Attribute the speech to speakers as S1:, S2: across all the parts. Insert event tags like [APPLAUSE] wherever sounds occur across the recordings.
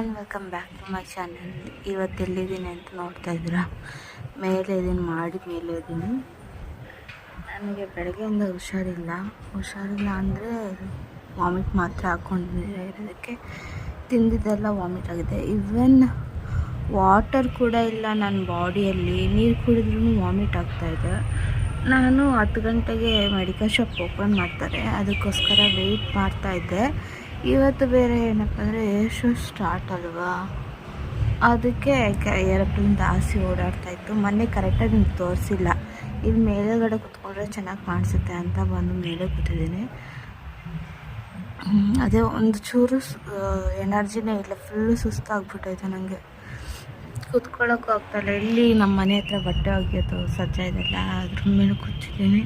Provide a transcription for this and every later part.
S1: Everyone welcome back to my channel ಇವತ್ತು ಎಲ್ಲಿದ್ದೀನಿ ಅಂತ ನೋಡ್ತಾ ಇದ್ದೀರಾ? ಮೇಲೆ ಇದನ್ನು ಮಾಡಿ, ಮೇಲೆ ಇದ್ದೀನಿ ನನಗೆ ಬೆಳಗ್ಗೆಯಿಂದ ಹುಷಾರಿಲ್ಲ. ಹುಷಾರಿಲ್ಲ ಅಂದರೆ ವಾಮಿಟ್ ಮಾತ್ರ ಹಾಕ್ಕೊಂಡಿದ್ದೆ ಇರೋದಕ್ಕೆ. ತಿಂದಿದ್ದೆಲ್ಲ ವಾಮಿಟ್ ಆಗಿದೆ. ಇವನ್ ವಾಟರ್ ಕೂಡ ಇಲ್ಲ ನನ್ನ ಬಾಡಿಯಲ್ಲಿ ನೀರು ಕುಡಿದ್ರೂ ವಾಮಿಟ್ ಆಗ್ತಾಯಿದೆ ನಾನು ಹತ್ತು ಗಂಟೆಗೆ ಮೆಡಿಕಲ್ ಶಾಪ್ ಓಪನ್ ಮಾಡ್ತಾರೆ. ಅದಕ್ಕೋಸ್ಕರ ವೆಯ್ಟ್ ಮಾಡ್ತಾಯಿದ್ದೆ ಇವತ್ತು ಬೇರೆ ಏನಪ್ಪ ಅಂದರೆ ಶೋ ಸ್ಟಾರ್ಟ್ ಅಲ್ವಾ? ಅದಕ್ಕೆ ಏರೋಪ್ಲೇನ್ ಜಾಸ್ತಿ ಓಡಾಡ್ತಾ ಇತ್ತು. ಮೊನ್ನೆ ಕರೆಕ್ಟಾಗಿ ನಿಮ್ಗೆ ತೋರಿಸಿಲ್ಲ. ಇಲ್ಲಿ ಮೇಲೆಗಡೆ ಕುತ್ಕೊಂಡ್ರೆ ಚೆನ್ನಾಗಿ ಕಾಣಿಸುತ್ತೆ ಅಂತ ಬಂದು ಮೇಲೆ ಕೂತಿದ್ದೀನಿ. ಅದೇ ಒಂದು ಚೂರು ಎನರ್ಜಿನೇ ಇಲ್ಲ. ಫುಲ್ಲು ಸುಸ್ತಾಗ್ಬಿಟ್ಟೈತೆ ನನಗೆ ಕುತ್ಕೊಳ್ಳೋಕ್ಕೂ ಆಗ್ತಾಯಿಲ್ಲ ಇಲ್ಲಿ. ನಮ್ಮ ಮನೆ ಹತ್ರ ಬಟ್ಟೆ ಒಗೆಯೋದು ಸಜ್ಜ ಇದೆಲ್ಲ ಅದ್ರ ಮೇಲೆ ಕೂತಿದ್ದೀನಿ.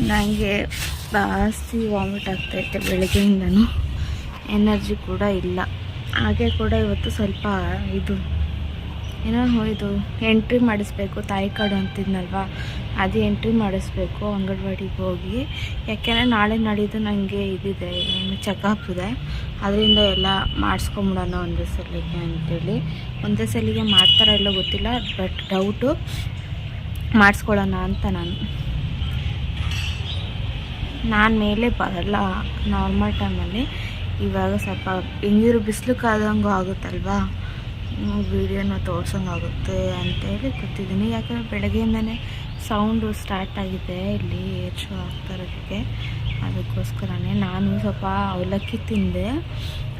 S1: ನನಗೆ ಜಾಸ್ತಿ ವಾಮಿಟ್ ಆಗ್ತೈತೆ ಬೆಳಗ್ಗೆಯಿಂದನೂ. ಎನರ್ಜಿ ಕೂಡ ಇಲ್ಲ. ಹಾಗೆ ಕೂಡ ಇವತ್ತು ಸ್ವಲ್ಪ ಇದು, ಏನೋ ಇದು ಎಂಟ್ರಿ ಮಾಡಿಸ್ಬೇಕು, ತಾಯಿ ಕಾಡು ಅಂತಿದ್ನಲ್ವ? ಅದು ಎಂಟ್ರಿ ಮಾಡಿಸ್ಬೇಕು ಅಂಗನವಾಡಿಗೆ ಹೋಗಿ. ಯಾಕೆಂದರೆ ನಾಳೆ ನಾಡಿದ್ದು ನನಗೆ ಇದಿದೆ, ಏನು ಚೆಕಪ್ ಇದೆ. ಅದರಿಂದ ಎಲ್ಲ ಮಾಡಿಸ್ಕೊಂಬಿಡೋಣ ಒಂದೇ ಸಲಿಗೆ ಅಂತೇಳಿ. ಒಂದೇ ಸಲಿಗೆ ಮಾಡ್ತಾರೋ ಇಲ್ಲೋ ಗೊತ್ತಿಲ್ಲ ಬಟ್ ಡೌಟು ಮಾಡಿಸ್ಕೊಳ್ಳೋಣ ಅಂತ ನಾನು. ನಾನು ಮೇಲೆ ಬರಲ್ಲ ನಾರ್ಮಲ್ ಟೈಮಲ್ಲಿ ಇವಾಗ ಸ್ವಲ್ಪ ಹೆಂಗಿರು ಬಿಸಿಲು ಕಾದಂಗೂ ಆಗುತ್ತಲ್ವಾ? ವೀಡಿಯೋನ ತೋರ್ಸೋಂಗಾಗುತ್ತೆ ಅಂತೇಳಿ ಕೂತಿದ್ದೀನಿ. ಯಾಕಂದರೆ ಬೆಳಗ್ಗೆಯಿಂದನೇ ಸೌಂಡು ಸ್ಟಾರ್ಟ್ ಆಗಿದೆ, ಇಲ್ಲಿ ಏರ್ ಶೋ ಆಗ್ತಾ ಅದಕ್ಕೋಸ್ಕರನೇ ನಾನು ಸ್ವಲ್ಪ ಅವಲಕ್ಕಿ ತಿಂದೆ.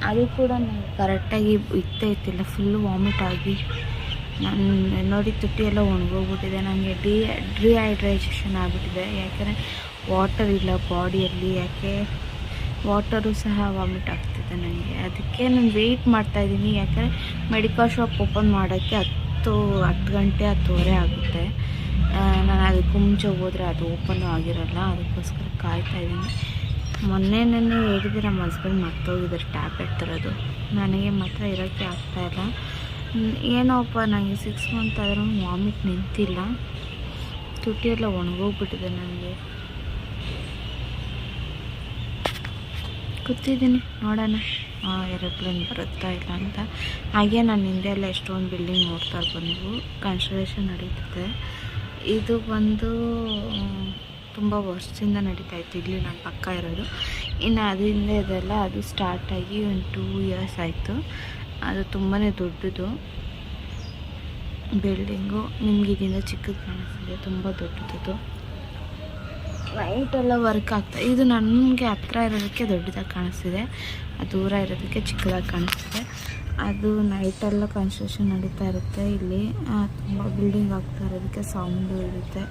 S1: ಅದು ಕೂಡ ನನಗೆ ಕರೆಕ್ಟಾಗಿ ಇತ್ತೈತಿಲ್ಲ ಫುಲ್ಲು ವಾಮಿಟ್ ಆಗಿ. ನಾನು ನೋಡಿ ತುಟಿ ಎಲ್ಲ ಒಣಗೋಗ್ಬಿಟ್ಟಿದೆ. ನನಗೆ ಡಿ ಡಿಹೈಡ್ರೇಷನ್ ಆಗಿಬಿಟ್ಟಿದೆ. ಯಾಕಂದರೆ ವಾಟರ್ ಇಲ್ಲ ಬಾಡಿಯಲ್ಲಿ ಯಾಕೆ? ವಾಟರು ಸಹ ವಾಮಿಟ್ ಆಗ್ತಿದೆ ನನಗೆ ಅದಕ್ಕೆ ನಾನು ವೆಯ್ಟ್ ಮಾಡ್ತಾಯಿದ್ದೀನಿ ಯಾಕಂದರೆ ಮೆಡಿಕಲ್ ಶಾಪ್ ಓಪನ್ ಮಾಡೋಕ್ಕೆ ಹತ್ತು ಹತ್ತು ಗಂಟೆ, ಹತ್ತುವರೆ ಆಗುತ್ತೆ. ನಾನು ಅದಕ್ಕೆ ಮುಂಚೆ ಹೋದರೆ ಅದು ಓಪನು ಆಗಿರಲ್ಲ. ಅದಕ್ಕೋಸ್ಕರ ಕಾಯ್ತಾ ಇದ್ದೀನಿ. ಮೊನ್ನೆ ನೆನ್ನೆ ಹೇಳಿದ್ರೆ ನಮ್ಮ ಹಸ್ಬೆಂಡ್ ಮರ್ತೋಗಿದ್ದಾರೆ ಟ್ಯಾಬ್ಲೆಟ್ ತರೋದು. ನನಗೆ ಮಾತ್ರ ಇರೋಕ್ಕೆ ಆಗ್ತಾಯಿಲ್ಲ ಏನೋಪ್ಪ ನನಗೆ ಸಿಕ್ಸ್ ಮಂತ್ ಆದರೂ ವಾಮಿಟ್ ನಿಂತಿಲ್ಲ. ತುಟಿಯೆಲ್ಲ ಒಣಗೋಗ್ಬಿಟ್ಟಿದೆ ನನಗೆ ಕೂತಿದ್ದೀನಿ, ನೋಡೋಣ. ಏರೋಪ್ಲೇನ್ ಬರುತ್ತಾ ಇಲ್ಲ ಅಂತ. ಹಾಗೆ ನಾನು ಹಿಂದೆ ಎಲ್ಲ ಎಷ್ಟೊಂದು ಬಿಲ್ಡಿಂಗ್ ನೋಡ್ತಾ ಇರ್ಬೋದು ನೀವು. ಕನ್ಸ್ಟ್ರಕ್ಷನ್ ನಡೀತಿದೆ. ಇದು ಬಂದು ತುಂಬ ವರ್ಷದಿಂದ ನಡೀತಾ ಇತ್ತು. ಇಲ್ಲಿ ನನ್ನ ಪಕ್ಕ ಇರೋದು. ಇನ್ನು ಅದರಿಂದ ಇದೆಲ್ಲ, ಅದು ಸ್ಟಾರ್ಟ್ ಆಗಿ ಒಂದು ಟೂ ಇಯರ್ಸ್ ಆಯಿತು. ಅದು ತುಂಬಾ ದೊಡ್ಡದು. ಬಿಲ್ಡಿಂಗು ನಿಮ್ಗೆ ಇದರಿಂದ ಚಿಕ್ಕದು ಕಾಣಿಸ್ತಿದೆ. ತುಂಬ ದೊಡ್ಡದು ನೈಟೆಲ್ಲ ವರ್ಕ್ ಆಗ್ತಾ ಇದು ನನಗೆ ಹತ್ರ ಇರೋದಕ್ಕೆ ದೊಡ್ಡದಾಗಿ ಕಾಣಿಸ್ತಿದೆ. ದೂರ ಇರೋದಕ್ಕೆ ಚಿಕ್ಕದಾಗಿ ಕಾಣಿಸ್ತಿದೆ. ಅದು ನೈಟೆಲ್ಲ ಕನ್ಸ್ಟ್ರಕ್ಷನ್ ನಡೀತಾ ಇರುತ್ತೆ. ಇಲ್ಲಿ ತುಂಬ ಬಿಲ್ಡಿಂಗ್ ಆಗ್ತಾ ಇರೋದಕ್ಕೆ ಸೌಂಡು ಇರುತ್ತೆ.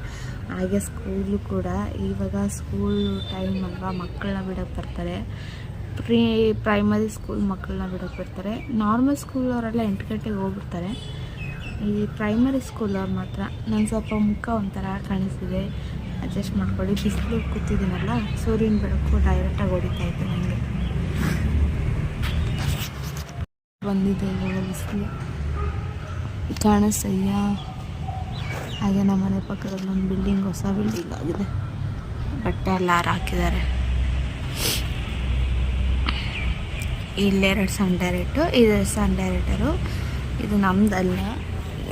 S1: ಹಾಗೆ ಸ್ಕೂಲು ಕೂಡ. ಇವಾಗ ಸ್ಕೂಲ್ ಟೈಮ್ ಅಲ್ವಾ, ಮಕ್ಕಳನ್ನ ಬಿಡೋಕ್ಕೆ ಬರ್ತಾರೆ. ಪ್ರೀ ಪ್ರೈಮರಿ ಸ್ಕೂಲ್ ಮಕ್ಕಳನ್ನ ಬಿಡೋಕೆ ಬರ್ತಾರೆ. ನಾರ್ಮಲ್ ಸ್ಕೂಲ್ ಅವರೆಲ್ಲ ಎಂಟು ಗಂಟೆಗೆ ಹೋಗ್ಬಿಡ್ತಾರೆ. ಈ ಪ್ರೈಮರಿ ಸ್ಕೂಲವ್ರು ಮಾತ್ರ. ನನ್ನ ಸ್ವಲ್ಪ ಮುಖ ಒಂಥರ ಕಾಣಿಸ್ತಿದೆ. ಅಡ್ಜಸ್ಟ್ ಮಾಡ್ಕೊಳ್ಳಿ. ಬಿಸಿಲು ಕೂತಿದ್ದೀನಲ್ಲ ಸೂರ್ಯನ ಬೆಳಕು ಡೈರೆಕ್ಟಾಗಿ ಹೊಡಿತಾ ಇತ್ತು ನನಗೆ ಬಂದಿದೆ ಇವಾಗ ಬಿಸಿಲು? ಕಾಣಿಸಯ್ಯ. ಹಾಗೆ ನಮ್ಮ ಮನೆ ಪಕ್ಕದಲ್ಲಿ ಒಂದು ಬಿಲ್ಡಿಂಗ್ ಹೊಸ ಬಿಲ್ಡಿಂಗ್ ಆಗಿದೆ. ಬಟ್ಟೆ ಎಲ್ಲ ಹಾಕಿದ್ದಾರೆ? ಇಲ್ಲೆರಡು ಸನ್ ಡೈರೆಕ್ಟು ಇದು ಸನ್ ಡೈರೆಕ್ಟರು ಇದು ನಮ್ದಲ್ಲ.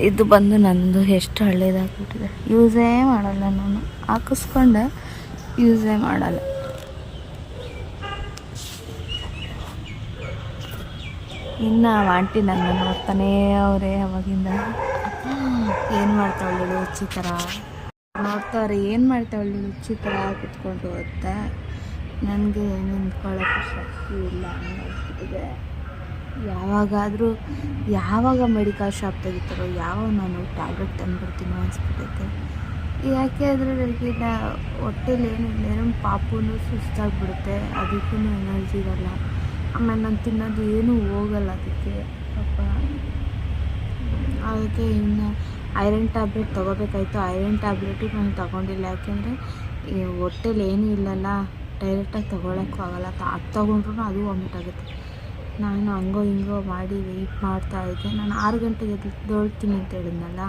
S1: ಇದು ಬಂದು ನಂದು ಎಷ್ಟು ಹಳ್ಳೇದಾಗ್ಬಿಟ್ಟಿದೆ ಯೂಸೇ ಮಾಡಲ್ಲ ನಾನು. ಹಾಕಿಸ್ಕೊಂಡೆ ಯೂಸೇ ಮಾಡಲ್ಲ. ಇನ್ನು ಆಂಟಿ ನನ್ನ ನೋಡ್ತಾನೇ ಅವರೇ ಅವಾಗಿಂದ. ಏನು ಮಾಡ್ತಾವಳು ಹುಚ್ಚಿ ಥರ ನೋಡ್ತಾವ್ರೆ, ಏನು ಮಾಡ್ತಾವಳು ಹುಚ್ಚಿ ಥರ ಕುತ್ಕೊಂಡು ಓದ್ತಾ ನನಗೆ ನಿಂತ್ಕೊಳ್ಳೋಕ್ಕೆ ಶಕ್ತಿ ಇಲ್ಲ ಹಂಗಾಗ್ಬಿಟ್ಟಿದೆ ಯಾವಾಗಾದರೂ ಯಾವಾಗ ಮೆಡಿಕಲ್ ಶಾಪ್ ತೆಗಿತಾರೋ ಯಾವಾಗ ನಾನು ಟ್ಯಾಬ್ಲೆಟ್ ತಂದುಬಿಡ್ತೀನೋ ಅನಿಸ್ಬಿಟ್ಟೈತೆ. ಯಾಕೆ ಅಂದರೆ ನನಗೆ ನಾ ಹೊಟ್ಟೆಲಿ ಏನು ಏನೋ ಪಾಪುನು ಸುಸ್ತಾಗ್ಬಿಡುತ್ತೆ, ಅದಕ್ಕೂ ಎನರ್ಜಿ ಇರಲ್ಲ. ಆಮೇಲೆ ನಾನು ತಿನ್ನೋದು ಏನೂ ಹೋಗಲ್ಲ ಅದಕ್ಕೆ. ಪಾಪ. ಅದಕ್ಕೆ ಇನ್ನು ಐರನ್ ಟ್ಯಾಬ್ಲೆಟ್ ತೊಗೋಬೇಕಾಯ್ತು. ಐರನ್ ಟ್ಯಾಬ್ಲೆಟು ನಾನು ತೊಗೊಂಡಿಲ್ಲ. ಯಾಕೆಂದರೆ ಹೊಟ್ಟೆಲಿ ಏನೂ ಇಲ್ಲಲ್ಲ, ಡೈರೆಕ್ಟಾಗಿ ತೊಗೊಳಕ್ಕೂ ಆಗಲ್ಲ. ಅದು ತೊಗೊಂಡ್ರು ಅದು ವಾಮಿಟ್ ಆಗುತ್ತೆ. ನಾನು ಹಂಗೋ ಹಿಂಗೋ ಮಾಡಿ ವೆಯ್ಟ್ ಮಾಡ್ತಾ ಇದ್ದೆ. ನಾನು ಆರು ಗಂಟೆಗೆ ಎದ್ದೇಳ್ತೀನಿ ಅಂತ ಹೇಳಿದ್ನಲ್ಲ,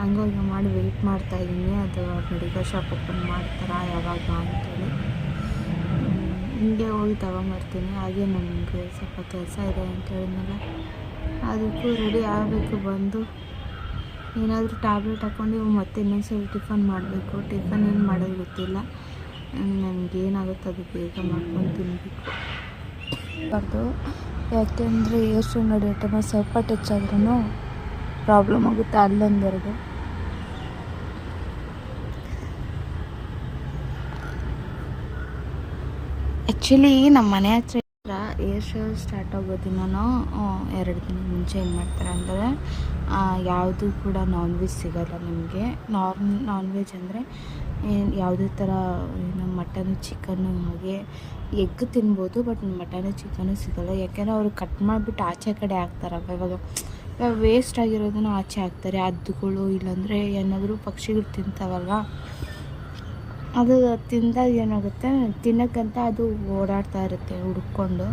S1: ಹಂಗೋ ಹಿಂಗೋ ಮಾಡಿ ವೆಯ್ಟ್ ಮಾಡ್ತಾ ಇದ್ದೀನಿ. ಅದು ಮೆಡಿಕಲ್ ಶಾಪ್ ಓಪನ್ ಮಾಡ್ತಾರಾ ಯಾವಾಗ ಅಂತೇಳಿ. ಹಿಂಗೆ ಹೋಗಿ ತಗೊಂಬರ್ತೀನಿ. ಹಾಗೆ ನನಗೆ ಸ್ವಲ್ಪ ಕೆಲಸ ಇದೆ ಅಂತ ಹೇಳಿದ್ನಲ್ಲ, ಅದಕ್ಕೂ ರೆಡಿ ಆಗಬೇಕು ಬಂದು. ಏನಾದರೂ ಟ್ಯಾಬ್ಲೆಟ್ ಹಾಕ್ಕೊಂಡು ಮತ್ತೆ ಇನ್ನೊಂದ್ಸರಿ ಟಿಫನ್ ಮಾಡಬೇಕು. ಟಿಫನ್ ಏನು ಮಾಡೋದು ಗೊತ್ತಿಲ್ಲ. ನನಗೆ ಏನಾಗುತ್ತೆ ಅದು ಬೇಗ ಮಾಡ್ಕೊಂಡು ತಿನ್ನಬೇಕು ಬಾರ್ದು ಯಾಕೆಂದರೆ ಎಷ್ಟು ನಡೆಯೋ ಟೈಮಲ್ಲಿ ಸ್ವಲ್ಪ ಟಚ್ ಆದ್ರೂ ಪ್ರಾಬ್ಲಮ್ ಆಗುತ್ತೆ ಅಲ್ಲೊಂದೆರಡು. ಆ್ಯಕ್ಚುಲಿ ನಮ್ಮ ಮನೆ ಹತ್ರ ಏರ್ ಶೋ ಸ್ಟಾರ್ಟ್ ಆಗೋ ದಿನನೂ ಎರಡು ದಿನ ಮುಂಚೆ ಏನು ಮಾಡ್ತಾರೆ ಅಂದರೆ ಯಾವುದು ಕೂಡ ನಾನ್ ವೆಜ್ ಸಿಗೋಲ್ಲ ನಿಮಗೆ. ನಾರ್ಮ್ ನಾನ್ ವೆಜ್ ಅಂದರೆ ಯಾವುದೇ ಥರ ಮಟನು ಚಿಕನ್ನು ಹಾಗೆ ಎಗ್ ತಿನ್ಬೋದು ಬಟ್ ಮಟನು ಚಿಕನು ಸಿಗೋಲ್ಲ. ಯಾಕೆಂದರೆ ಅವರು ಕಟ್ ಮಾಡಿಬಿಟ್ಟು ಆಚೆ ಕಡೆ ಹಾಕ್ತಾರಲ್ಲ ಇವಾಗ. ಇವಾಗ ವೇಸ್ಟ್ ಆಗಿರೋದನ್ನು ಆಚೆ ಹಾಕ್ತಾರೆ. ಹದ್ದುಗಳು ಇಲ್ಲಾಂದರೆ ಏನಾದರೂ ಪಕ್ಷಿಗಳು ತಿಂತಾವಲ್ವ? ಅದು ತಿಂದಾಗ ಏನಾಗುತ್ತೆ? ತಿನ್ನೋಕ್ಕಂತ ಅದು ಓಡಾಡ್ತಾ ಇರುತ್ತೆ, ಹುಡ್ಕೊಂಡು.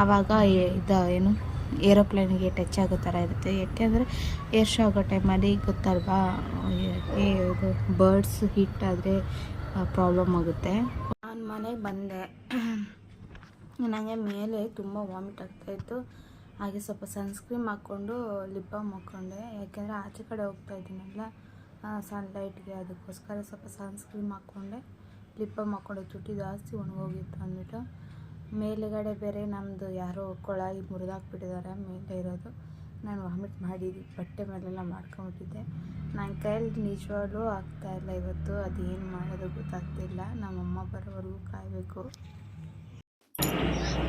S1: ಆವಾಗ ಇದು ಏನು, ಏರೋಪ್ಲೇನಿಗೆ ಟಚ್ ಆಗೋ ಥರ ಇರುತ್ತೆ. ಯಾಕೆಂದರೆ ಏರ್ ಶೋ ಆಗೋ ಟೈಮಲ್ಲಿ ಗೊತ್ತಲ್ವಾ? ಇದು ಬರ್ಡ್ಸ್ ಹಿಟ್ ಆದರೆ ಪ್ರಾಬ್ಲಮ್ ಆಗುತ್ತೆ. ನಾನು ಮನೆಗೆ ಬಂದೆ. ನನಗೆ ಮೇಲೆ ತುಂಬ ವಾಮಿಟ್ ಆಗ್ತಾಯಿತ್ತು ಹಾಗೆ ಸ್ವಲ್ಪ ಸನ್ಸ್ಕ್ರೀಮ್ ಹಾಕ್ಕೊಂಡು ಲಿಪ್ ಬಾಮ್ ಹಾಕ್ಕೊಂಡೆ. ಯಾಕೆಂದರೆ ಆಚೆ ಕಡೆ ಹೋಗ್ತಾ ಇದ್ದೀನಲ್ಲ ಸನ್ಲೈಟ್ಗೆ ಅದಕ್ಕೋಸ್ಕರ ಸ್ವಲ್ಪ ಸನ್ಸ್ಕ್ರೀಮ್ ಹಾಕ್ಕೊಂಡೆ. ಲಿಪ್ ಬಾಮ್ ಹಾಕ್ಕೊಂಡೆ. ಜಾಸ್ತಿ ಒಣಗೋಗಿತ್ತು ಅಂದ್ಬಿಟ್ಟು. ಮೇಲುಗಡೆ ಬೇರೆ ನಮ್ಮದು ಯಾರೋ ಕೊಳಾಯಿ ಮುರಿದಾಕ್ಬಿಟ್ಟಿದ್ದಾರೆ, ಮೇಲೆ ಇರೋದು. ನಾನು ವಾಮಿಟ್ ಮಾಡಿದ್ದು, ಬಟ್ಟೆ ಮೇಲೆಲ್ಲ ಮಾಡ್ಕೊಂಬಿಟ್ಟಿದ್ದೆ. ನನ್ನ ಕೈಯಲ್ಲಿ ನಿಜವಾಗ್ಲೂ ಆಗ್ತಾಯಿಲ್ಲ ಇವತ್ತು, ಅದೇನು ಮಾಡೋದು ಗೊತ್ತಾಗ್ತಿಲ್ಲ. ನಮ್ಮಮ್ಮ ಬರೋವರೆಗೂ ಕಾಯಬೇಕು.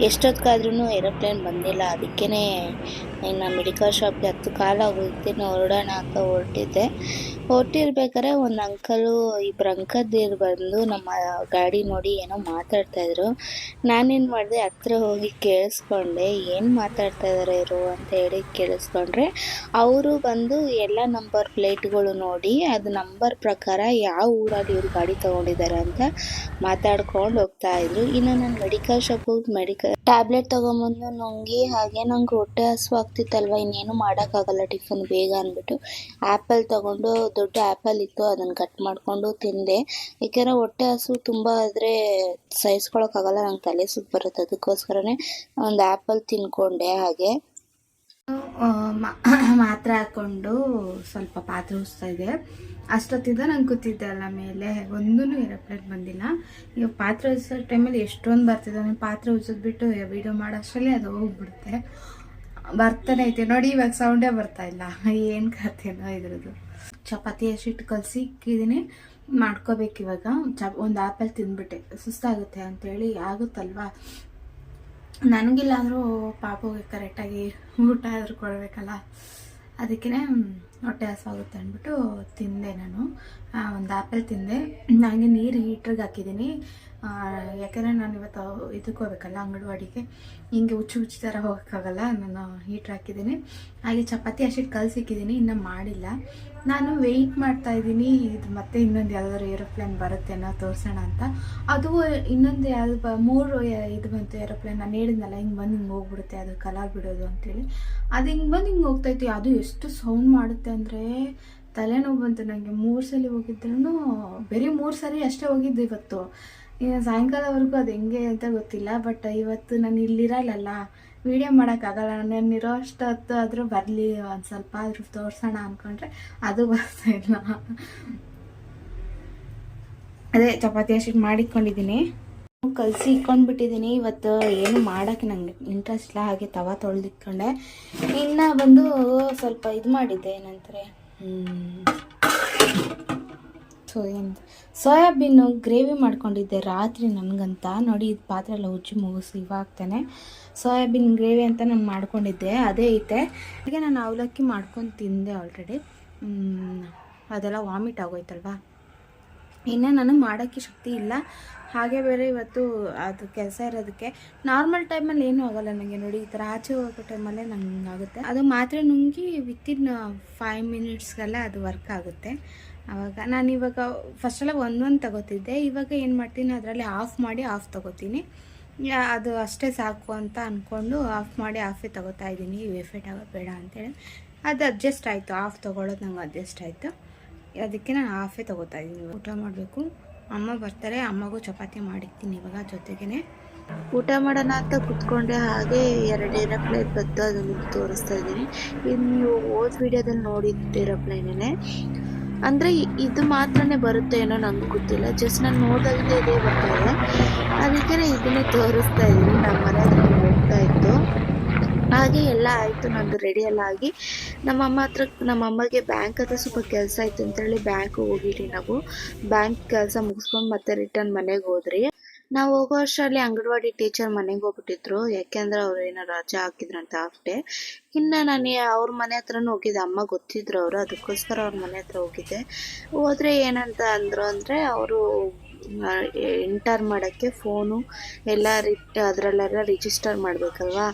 S2: ಎಷ್ಟೊತ್ತಿಗಾದ್ರೂ ಏರೋಪ್ಲೇನ್ ಬಂದಿಲ್ಲ. ಅದಕ್ಕೇ ಇನ್ನು ಮೆಡಿಕಲ್ ಶಾಪ್ಗೆ ಹತ್ತು ಕಾಲ ಹೋಗ್ತೀನಿ, ಹೊರಡೋಣ ಅಂತ ಹೊರಟಿದ್ದೆ. ಹೊರಟಿರ್ಬೇಕಾದ್ರೆ ಒಂದು ಅಂಕಲು ಇಬ್ಬರು ಅಂಕದಿರು ಬಂದು ನಮ್ಮ ಗಾಡಿ ನೋಡಿ ಏನೋ ಮಾತಾಡ್ತಾ ಇದ್ರು. ನಾನೇನು ಮಾಡಿದೆ, ಹತ್ರ ಹೋಗಿ ಕೇಳಿಸ್ಕೊಂಡೆ, ಏನು ಮಾತಾಡ್ತಾ ಇದ್ದಾರೆ ಇವರು? ಅಂತ ಹೇಳಿ ಕೇಳಿಸ್ಕೊಂಡ್ರೆ, ಅವರು ಬಂದು ಎಲ್ಲ ನಂಬರ್ ಪ್ಲೇಟ್ಗಳು ನೋಡಿ, ಅದು ನಂಬರ್ ಪ್ರಕಾರ ಯಾವ ಊರಲ್ಲಿ ಇವ್ರು ಗಾಡಿ ತಗೊಂಡಿದ್ದಾರೆ ಅಂತ ಮಾತಾಡ್ಕೊಂಡು ಹೋಗ್ತಾ ಇದ್ರು. ಇನ್ನು ನಾನು ಮೆಡಿಕಲ್ ಶಾಪ್ ಹೋಗಿ ಮೆಡಿಕಲ್ ಟ್ಯಾಬ್ಲೆಟ್ ತೊಗೊಂಬಂದು ನುಂಗಿ ಹಾಗೆ ನಂಗೆ ಹೊಟ್ಟೆ ಹಸು ಆಗ್ತಿತ್ತಲ್ವ, ಇನ್ನೇನು ಮಾಡೋಕ್ಕಾಗಲ್ಲ ಟಿಫನ್ ಬೇಗ ಅಂದ್ಬಿಟ್ಟು. ಆ್ಯಪಲ್ ತೊಗೊಂಡು, ದೊಡ್ಡ ಆ್ಯಪಲ್ ಇತ್ತು ಅದನ್ನು ಕಟ್ ಮಾಡಿಕೊಂಡು ತಿಂದೆ. ಏಕೆಂದರೆ ಹೊಟ್ಟೆ ಹಸು ತುಂಬ ಆದರೆ ಸಹಿಸ್ಕೊಳೋಕ್ಕಾಗಲ್ಲ, ನಂಗೆ ತಲೆ ಸುತ್ತು ಬರುತ್ತೆ. ಅದಕ್ಕೋಸ್ಕರನೇ ಒಂದು ಆ್ಯಪಲ್ ತಿನ್ಕೊಂಡೆ ಹಾಗೆ. [CLEARS THROAT]
S1: ಮಾತ್ರೆ ಹಾಕ್ಕೊಂಡು ಸ್ವಲ್ಪ ಪಾತ್ರೆ ಉಸ್ತಾ ಇದೆ. ಅಷ್ಟೊತ್ತಿಂದ ನಾನು ಕೂತಿದ್ದೆ ಅಲ್ಲ ಮೇಲೆ. ಒಂದೂ ಏರೋಪ್ಲೇನ್ ಬಂದಿಲ್ಲ. ಈಗ ಪಾತ್ರೆ ಉಜ್ಸೋ ಟೈಮಲ್ಲಿ ಎಷ್ಟೊಂದು ಬರ್ತಿದೆ. ನಾನು ಪಾತ್ರೆ ಉಜ್ಜಿದ್ಬಿಟ್ಟು ವೀಡಿಯೋ ಮಾಡೋಷ್ಟರಲ್ಲಿ ಅದು ಹೋಗ್ಬಿಡುತ್ತೆ. ಬರ್ತಾನೆ ಐತೆ. ನೋಡಿ, ಇವಾಗ ಸೌಂಡೇ ಬರ್ತಾ ಇಲ್ಲ. ಏನು ಕಥೆನೋ ಇದ್ರದ್ದು. ಚಪಾತಿ ಹಸಿಟ್ಟು ಕಲಸಿ ಇಕ್ಕಿದ್ದೀನಿ ಮಾಡ್ಕೋಬೇಕು ಇವಾಗ. ಚ ಒಂದು ಆ್ಯಪಲ್ ತಿಂದ್ಬಿಟ್ಟೆ. ಸುಸ್ತಾಗುತ್ತೆ ಅಂತೇಳಿ. ಆಗುತ್ತಲ್ವಾ? ನನಗಿಲ್ಲ ಅಂದರೂ ಪಾಪುಗೆ ಕರೆಕ್ಟಾಗಿ ಊಟ ಆದರೂ ಕೊಡಬೇಕಲ್ಲ? ಅದಕ್ಕೇ ಹೊಟ್ಟೆ ಹಸುವಾಗುತ್ತೆ ಅಂದ್ಬಿಟ್ಟು ತಿಂದೆ ನಾನು. ಒಂದು ಆ್ಯಪಲ್ ತಿಂದೆ. ನನಗೆ ನೀರು ಹೀಟ್ರಿಗೆ ಹಾಕಿದ್ದೀನಿ ಯಾಕೆಂದರೆ ನಾನು ಇವತ್ತು ಇದಕ್ಕೆ ಹೋಗ್ಬೇಕಲ್ಲ, ಅಂಗಡವಾಡಿಗೆ. ಹಿಂಗೆ ಹುಚ್ಚು ಹುಚ್ಚು ಥರ ಹೋಗೋಕ್ಕಾಗಲ್ಲ, ನಾನು ಹೀಟ್ರ್ ಹಾಕಿದ್ದೀನಿ ಹಾಗೆ ಚಪಾತಿ ಅಷ್ಟಿಟ್ಟು ಕಲಸಿಕ್ಕಿದ್ದೀನಿ ಇನ್ನೂ ಮಾಡಿಲ್ಲ. ನಾನು ವೆಯ್ಟ್ ಮಾಡ್ತಾ ಇದ್ದೀನಿ ಇದು ಮತ್ತೆ ಇನ್ನೊಂದು ಯಾವ್ದಾದ್ರು ಏರೋಪ್ಲೇನ್ ಬರುತ್ತೇನೋ ತೋರಿಸೋಣ ಅಂತ. ಅದು ಇನ್ನೊಂದು ಯಾವ ಬ, ಮೂರು ಇದು ಬಂತು ಏರೋಪ್ಲೇನ್ ನಾನು ಹೇಳಿದ್ನಲ್ಲ, ಹಿಂಗೆ ಬಂದು ಹಿಂಗೆ ಹೋಗ್ಬಿಡುತ್ತೆ, ಅದು ಕಲಾಗ್ಬಿಡೋದು ಅಂತೇಳಿ. ಅದು ಹಿಂಗೆ ಬಂದು ಹಿಂಗೆ ಹೋಗ್ತೈತಿ ಅದು ಎಷ್ಟು ಸೌಂಡ್ ಮಾಡುತ್ತೆ ಅಂದರೆ ತಲೆನೋವು ಬಂತು. ನನಗೆ ಮೂರು ಸಲ ಹೋಗಿದ್ರೂ ಬರೀ ಮೂರು ಸರಿ ಅಷ್ಟೇ ಹೋಗಿದ್ದು ಇವತ್ತು. ಸಾಯಂಕಾಲವರೆಗೂ ಅದು ಹೆಂಗೆ ಅಂತ ಗೊತ್ತಿಲ್ಲ ಬಟ್ ಇವತ್ತು ನಾನು ಇಲ್ಲಿರಲ್ಲ ವಿಡಿಯೋ ಮಾಡೋಕ್ಕಾಗಲ್ಲ. ನಾನು ಇರೋ ಅಷ್ಟು ಹೊತ್ತು ಆದರೂ ಬರಲಿ, ಒಂದು ಸ್ವಲ್ಪ ಆದರೂ ತೋರಿಸೋಣ ಅಂದ್ಕೊಂಡ್ರೆ ಅದು ಬರ್ತಾ ಇಲ್ಲ. ಅದೇ ಚಪಾತಿ ಅಷ್ಟು ಮಾಡಿಟ್ಕೊಂಡಿದ್ದೀನಿ. ಕಲಸಿ ಇಟ್ಕೊಂಡ್ಬಿಟ್ಟಿದ್ದೀನಿ ಇವತ್ತು ಏನು ಮಾಡೋಕ್ಕೆ ನಂಗೆ ಇಂಟ್ರೆಸ್ಟ್ ಇಲ್ಲ. ಹಾಗೆ ತವ ತೊಳೆದಿಟ್ಕೊಂಡೆ. ಇನ್ನು ಬಂದು ಸ್ವಲ್ಪ ಇದು ಮಾಡಿದ್ದೆ, ಏನಂತಾರೆ ಸೊ ಏನು ಸೋಯಾಬೀನು ಗ್ರೇವಿ ಮಾಡ್ಕೊಂಡಿದ್ದೆ ರಾತ್ರಿ ನನಗಂತ. ನೋಡಿ, ಇದು ಪಾತ್ರೆ ಎಲ್ಲ ಉಜ್ಜಿ ಮುಗಿಸಿ ಇವಾಗ್ತಾನೆ. ಸೋಯಾಬೀನ್ ಗ್ರೇವಿ ಅಂತ ನಾನು ಮಾಡ್ಕೊಂಡಿದ್ದೆ. ಅದೇ ಐತೆ. ಹಾಗೆ ನಾನು ಅವಲಕ್ಕಿ ಮಾಡ್ಕೊಂಡು ತಿಂದೆ ಆಲ್ರೆಡಿ ಅದೆಲ್ಲ ವಾಮಿಟ್ ಆಗೋಯ್ತಲ್ವಾ? ಇನ್ನು ನನಗೆ ಮಾಡೋಕ್ಕೆ ಶಕ್ತಿ ಇಲ್ಲ. ಹಾಗೆ ಬೇರೆ ಇವತ್ತು ಅದು ಕೆಲಸ ಇರೋದಕ್ಕೆ ನಾರ್ಮಲ್ ಟೈಮಲ್ಲಿ ಏನೂ ಆಗೋಲ್ಲ ನನಗೆ ನೋಡಿ, ಈ ಥರ ಆಚೆ ಹೋಗೋ ಟೈಮಲ್ಲೇ ನಂಗೆ ಆಗುತ್ತೆ. ಅದು ಮಾತ್ರ ನುಂಗಿ ವಿತಿನ್ ಫೈವ್ ಮಿನಿಟ್ಸ್ಗೆಲ್ಲ ಅದು ವರ್ಕ್ ಆಗುತ್ತೆ. ಆವಾಗ ನಾನು ಇವಾಗ ಫಸ್ಟೆಲ್ಲ ಒಂದೊಂದು ತಗೋತಿದ್ದೆ. ಇವಾಗ ಏನು ಮಾಡ್ತೀನಿ, ಅದರಲ್ಲಿ ಆಫ್ ಮಾಡಿ ಆಫ್ ತಗೋತೀನಿ. ಅದು ಅಷ್ಟೇ ಸಾಕು ಅಂತ ಅಂದ್ಕೊಂಡು ಆಫ್ ಮಾಡಿ ಆಫೇ ತಗೋತಾ ಇದ್ದೀನಿ. ಎಫೆಕ್ಟ್ ಆಗೋದು ಬೇಡ ಅಂತೇಳಿ. ಅದು ಅಡ್ಜಸ್ಟ್ ಆಯಿತು. ಆಫ್ ತೊಗೊಳೋದು ನಂಗೆ ಅಡ್ಜಸ್ಟ್ ಆಯಿತು. ಅದಕ್ಕೆ ನಾನು ಹಾಫೇ ತೊಗೋತಾ ಇದ್ದೀನಿ. ಊಟ ಮಾಡಬೇಕು. ಅಮ್ಮ ಬರ್ತಾರೆ, ಅಮ್ಮಗೂ ಚಪಾತಿ ಮಾಡಿರ್ತೀನಿ ಇವಾಗ ಜೊತೆಗೇ
S2: ಊಟ ಮಾಡೋಣ ಅಂತ ಕುತ್ಕೊಂಡೆ ಹಾಗೆ ಎರಡು ಪ್ಲೇಟ್ ಬಂತು ಅದನ್ನು ತೋರಿಸ್ತಾ ಇದ್ದೀನಿ. ಇದು ನೀವು ಓದ್ ವಿಡಿಯೋದಲ್ಲಿ ನೋಡಿದ್ದು ಏರೋಪ್ಲೇನೇ ಅಂದರೆ ಇದು ಮಾತ್ರನೇ ಬರುತ್ತೆ ಏನೋ ನನಗೆ ಗೊತ್ತಿಲ್ಲ. ಜಸ್ಟ್ ನಾನು ನೋಡಲ್ದೇ ಇದೇ ಬರ್ತಾ ಇದೆ. ಅದಕ್ಕೆ ಇದನ್ನೇ ತೋರಿಸ್ತಾ ಇದ್ದೀನಿ. ನಮ್ಮ ಮನೆ ಹತ್ರ ಹೋಗ್ತಾ ಇತ್ತು. ಹಾಗೆ ಎಲ್ಲ ಆಯಿತು, ನಂದು ರೆಡಿ ಎಲ್ಲ ಆಗಿ. ನಮ್ಮಮ್ಮ ಹತ್ರ, ನಮ್ಮಮ್ಮಗೆ ಬ್ಯಾಂಕ್ ಹತ್ರ ಸ್ವಲ್ಪ ಕೆಲಸ ಇತ್ತು ಅಂತೇಳಿ ಬ್ಯಾಂಕ್ ಹೋಗಿರಿ ನಾವು. ಬ್ಯಾಂಕ್ ಕೆಲಸ ಮುಗಿಸ್ಕೊಂಡು ಮತ್ತೆ ರಿಟರ್ನ್ ಮನೆಗೆ ಹೋದ್ರಿ ನಾವು ಹೋಗೋ ಅಷ್ಟರಲ್ಲಿ ಅಂಗನವಾಡಿ ಟೀಚರ್ ಮನೆಗೆ ಹೋಗ್ಬಿಟ್ಟಿದ್ರು. ಯಾಕೆಂದ್ರೆ ಅವ್ರು ಏನೋ ರಜೆ ಹಾಕಿದ್ರಂತ ಹಾಫ್ ಡೇ ಇನ್ನು ನಾನು ಅವ್ರ ಮನೆ ಹತ್ರನೂ ಹೋಗಿದ್ದೆ. ಅಮ್ಮ ಗೊತ್ತಿದ್ರು ಅವರು, ಅದಕ್ಕೋಸ್ಕರ ಅವ್ರ ಮನೆ ಹತ್ರ ಹೋಗಿದ್ದೆ. ಹೋದ್ರೆ ಏನಂತ ಅಂದರು ಅಂದರೆ, ಅವರು ಎಂಟರ್ ಮಾಡೋಕ್ಕೆ ಫೋನು ಎಲ್ಲ ರಿ ಅದರಲ್ಲೆಲ್ಲ ರಿಜಿಸ್ಟರ್ ಮಾಡಬೇಕಲ್ವಾ?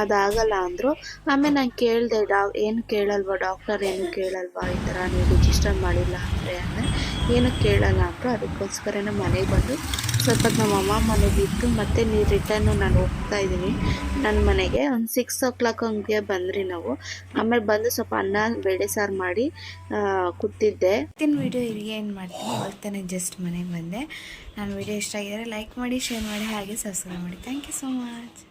S2: ಅದಾಗಲ್ಲ ಅಂದರು, ಆಮೇಲೆ ನಾನು ಕೇಳಿದೆ ಡಾ ಏನು ಕೇಳಲ್ವಾ ಡಾಕ್ಟರ್, ಏನು ಕೇಳಲ್ವಾ? ಈ ಥರ ನೀವು ರಿಜಿಸ್ಟರ್ ಮಾಡಿಲ್ಲ ಅಂದರೆ ಅಂದರೆ ಏನು ಕೇಳಲ್ಲ ಅಂದರು, ಅದಕ್ಕೋಸ್ಕರನೇ ಮನೆಗೆ ಬಂದು ಸ್ವಲ್ಪ ನಮ್ಮ ಅಮ್ಮ ಮನೆಗೆ ಇತ್ತು ಮತ್ತು ನೀವು ರಿಟರ್ನು ನಾನು ಹೋಗ್ತಾ ಇದ್ದೀನಿ. ನನ್ನ ಮನೆಗೆ ಒಂದು ಸಿಕ್ಸ್ ಓ ಕ್ಲಾಕ್ ಹಂಗೆ ಬಂದ್ರಿ ನಾವು. ಆಮೇಲೆ ಬಂದು ಸ್ವಲ್ಪ ಅನ್ನ, ಬೇಳೆ ಸಾರು ಮಾಡಿ ಕೂತಿದ್ದೆ
S1: ವಿಡಿಯೋ ಏನು ಮಾಡ್ತೀನಿ ಇವಾಗ ಜಸ್ಟ್ ಮನೆಗೆ ಬಂದೆ. ನನ್ನ ವಿಡಿಯೋ ಇಷ್ಟ ಆಗಿದ್ದರೆ ಲೈಕ್ ಮಾಡಿ ಶೇರ್ ಮಾಡಿ, ಹಾಗೆ ಸಬ್ಸ್ಕ್ರೈಬ್ ಮಾಡಿ. Thank you so much